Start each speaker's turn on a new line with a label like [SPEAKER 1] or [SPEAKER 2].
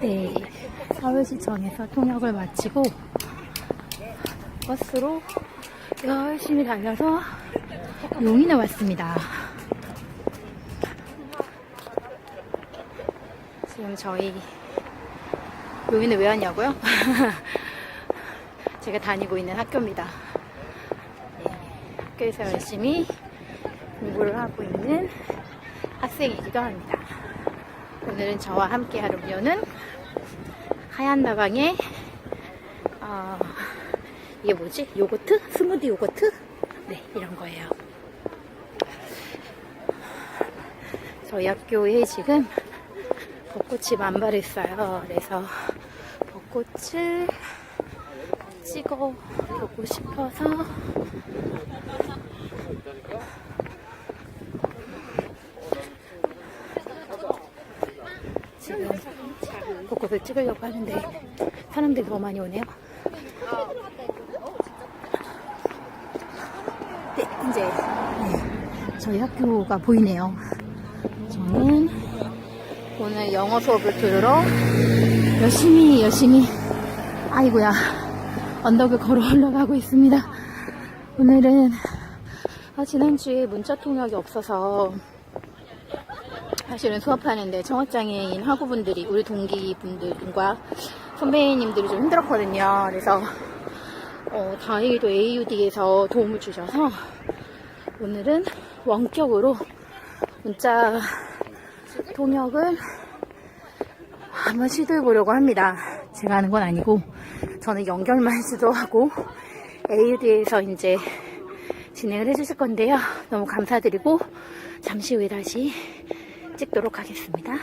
[SPEAKER 1] 네, 서울시청에서 통역을 마치고 버스로 열심히 달려서 용인에 왔습니다. 지금 저희 용인에 왜 왔냐고요? 제가 다니고 있는 학교입니다. 네, 학교에서 열심히 공부를 하고 있는 학생이기도 합니다. 오늘은 저와 함께 할 음료는 하얀 나방의 어, 이게 뭐지? 요거트? 스무디 요거트? 네, 이런 거예요. 저희 학교에 지금 벚꽃이 만발했어요. 그래서 벚꽃을 찍어 보고 싶어서 벚꽃을 찍으려고 하는데 사람들이 너무 많이 오네요. 네, 이제 네, 저희 학교가 보이네요. 저는 오늘 영어 수업을 들으러 열심히 열심히 아이고야 언덕을 걸어 올라가고 있습니다. 오늘은 아, 지난주에 문자 통역이 없어서 사실은 수업하는데 청어장애인 학우분들이 우리 동기분들과 선배님들이 좀 힘들었거든요. 그래서 어, 다행히도 AUD에서 도움을 주셔서 오늘은 원격으로 문자 통역을 한번 시도해 보려고 합니다. 제가 하는 건 아니고 저는 연결만 시도하고 AUD에서 이제 진행을 해주실 건데요. 너무 감사드리고 잠시 후에 다시 찍도록 하겠습니다.